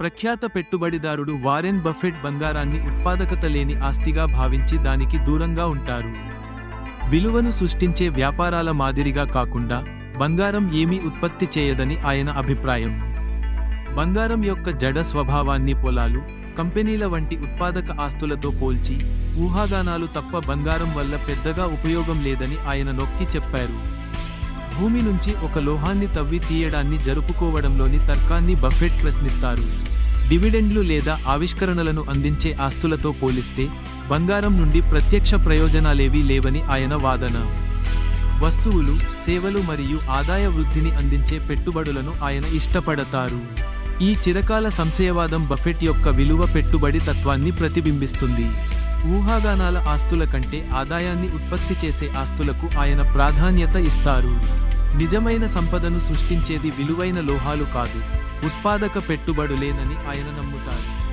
ప్రఖ్యాత పెట్టుబడిదారుడు Warren Buffett బంగారాన్ని ఉత్పాదకత లేని ఆస్తిగా భావించి దానికి దూరంగా ఉంటారు. విలువను సృష్టించే వ్యాపారాల మాదిరిగా కాకుండా బంగారం ఏమీ ఉత్పత్తి చేయదని ఆయన అభిప్రాయం. బంగారం యొక్క జడ స్వభావాన్ని పొలాలు కంపెనీల వంటి ఉత్పాదక ఆస్తులతో పోల్చి ఊహాగానాలు తప్ప బంగారం వల్ల పెద్దగా ఉపయోగం లేదని ఆయన నొక్కి చెప్పారు. భూమి నుంచి ఒక లోహాన్ని తవ్వి తీయడాన్ని జరుపుకోవడంలోని తర్కాన్ని బఫెట్ ప్రశ్నిస్తారు. డివిడెండ్లు లేదా ఆవిష్కరణలను అందించే ఆస్తులతో పోలిస్తే బంగారం నుండి ప్రత్యక్ష ప్రయోజనాలేవీ లేవని ఆయన వాదన. వస్తువులు సేవలు మరియు ఆదాయ వృద్ధిని అందించే పెట్టుబడులను ఆయన ఇష్టపడతారు. ఈ చిరకాల సంశయవాదం బఫెట్ యొక్క విలువ పెట్టుబడి తత్వాన్ని ప్రతిబింబిస్తుంది. ఊహాగానాల ఆస్తుల కంటే ఆదాయాన్ని ఉత్పత్తి చేసే ఆస్తులకు ఆయన ప్రాధాన్యత ఇస్తారు. నిజమైన సంపదను సృష్టించేది విలువైన లోహాలు కాదు ఉత్పాదక పెట్టుబడులేనని ఆయన నమ్ముతారు.